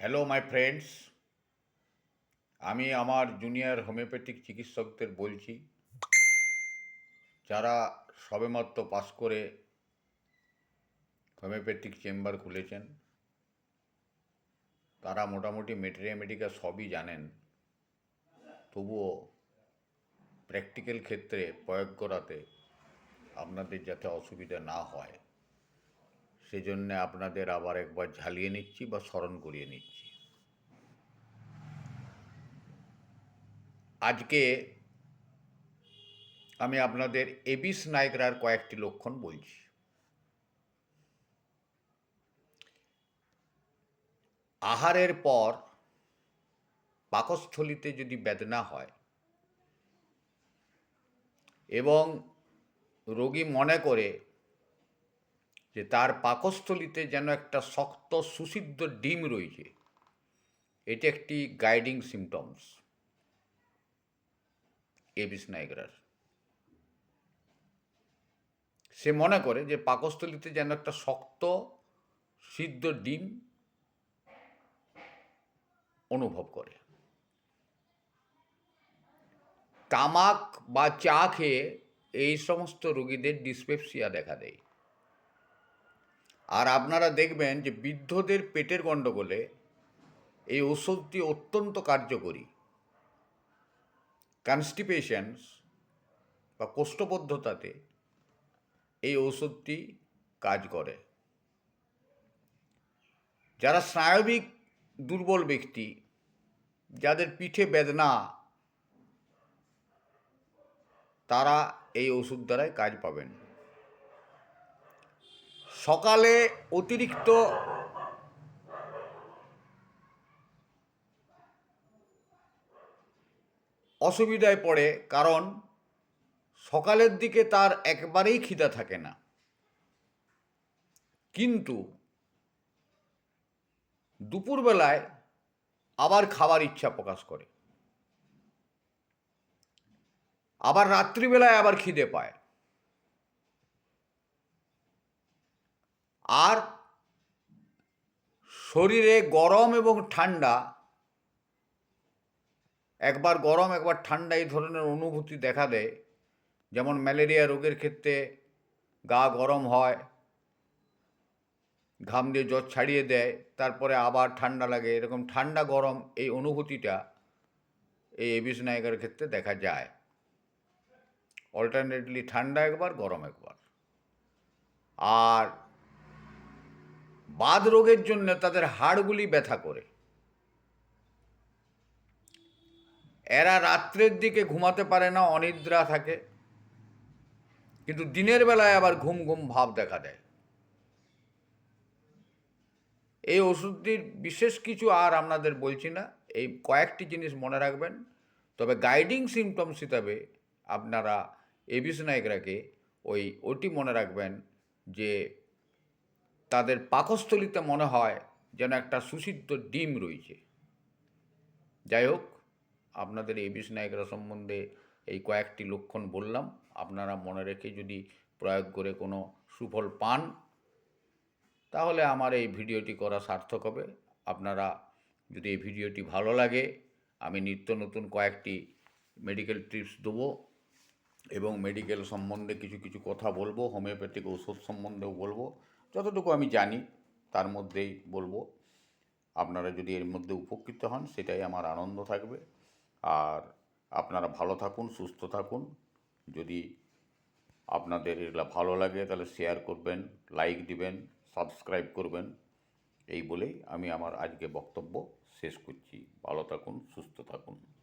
Hello my friends আমি আমার junior homeopathic চিকিৎসকদের বলছি, যারা সবেমাত্র পাস করে হোমিওপ্যাথিক চেম্বার খুলেছেন, তারা মোটামুটি মেটেরিয়া মেডিকা সবই জানেন। তবুও প্র্যাকটিক্যাল ক্ষেত্রে প্রয়োগ করাতে আপনাদের যাতে অসুবিধা না হয়। সেজন্য আপনাদের আবার একবার ঝালিয়ে নিচ্ছি বা স্মরণ করিয়ে নিচ্ছি। আজকে আমি আপনাদের এবিস নায়করার কয়েকটি লক্ষণ বলছি। আহারের পর পাকস্থলিতে যদি বেদনা হয় এবং রোগী মনে করে যে তার পাকস্থলিতে যেন একটা শক্ত সুসিদ্ধ ডিম রয়েছে। এটি একটি গাইডিং সিমটমস এবিস নাইগ্রার সে মনে করে যে পাকস্থলিতে যেন একটা শক্ত, সিদ্ধ ডিম অনুভব করে। তামাক বা চা খেয়ে এই সমস্ত রোগীদের ডিসপেপসিয়া দেখা দেয়। আর আপনারা দেখবেন যে বৃদ্ধদের পেটের গণ্ডগোলে এই ওষুধটি অত্যন্ত কার্যকরী। কনস্টিপেশনস বা কোষ্ঠবদ্ধতাতে এই ওষুধটি কাজ করে। যারা স্নায়বিক দুর্বল ব্যক্তি, যাদের পিঠে বেদনা, তারা এই ওষুধ দ্বারাই কাজ পাবেন। সকালে অতিরিক্ত অসুবিধায় পড়ে, কারণ সকালের দিকে তার একবারেই খিদা থাকে না। কিন্তু দুপুরবেলায় আবার খাবার ইচ্ছা প্রকাশ করে। আবার রাত্রিবেলায় আবার খিদে পায়। আর শরীরে গরম এবং ঠান্ডা, একবার গরম, একবার ঠান্ডা এই ধরনের অনুভূতি দেখা দেয়। যেমন ম্যালেরিয়া রোগের ক্ষেত্রে গা গরম হয়, ঘাম দিয়ে জ্বর ছাড়িয়ে দেয়, তারপরে আবার ঠান্ডা লাগে। এরকম ঠান্ডা, গরম এই অনুভূতিটা এই এবিস নায়কের ক্ষেত্রে দেখা যায়। অল্টারনেটলি ঠান্ডা একবার, গরম একবার। আর বাদ রোগের জন্য তাদের হাড়গুলি ব্যথা করে। এরা রাত্রের দিকে ঘুমাতে পারে না, অনিদ্রা থাকে। কিন্তু দিনের বেলায় আবার ঘুম ঘুম ভাব দেখা দেয়। এই ওষুধটির বিশেষ কিছু আর আপনাদের বলছি না, এই কয়েকটি জিনিস মনে রাখবেন। তবে গাইডিং সিমটমস হিসাবে আপনারা এবিস নায়করাকে ওই ওটি মনে রাখবেন যে তাদের পাকস্থলিতে মনে হয় যেন একটা সুসিদ্ধ ডিম রয়েছে। যাই হোক, আপনাদের এবিস নায়করা সম্বন্ধে এই কয়েকটি লক্ষণ বললাম। আপনারা মনে রেখে যদি প্রয়োগ করে কোনো সুফল পান, তাহলে আমার এই ভিডিওটি করা সার্থক হবে। আপনারা যদি এই ভিডিওটি ভালো লাগে, আমি নিত্য নতুন কয়েকটি মেডিকেল টিপস দেবো এবং মেডিকেল সম্বন্ধে কিছু কিছু কথা বলব, হোমিওপ্যাথিক ওষুধ সম্বন্ধেও বলব। যতটুকু আমি জানি, তার মধ্যেই বলব। আপনারা যদি এর মধ্যে উপকৃত হন, সেটাই আমার আনন্দ থাকবে। আর আপনারা ভালো থাকুন, সুস্থ থাকুন। যদি আপনাদের এগুলো ভালো লাগে, তাহলে শেয়ার করবেন লাইক দিবেন সাবস্ক্রাইব করবেন। এই বলেই আমি আমার আজকে বক্তব্য শেষ করছি। ভালো থাকুন, সুস্থ থাকুন।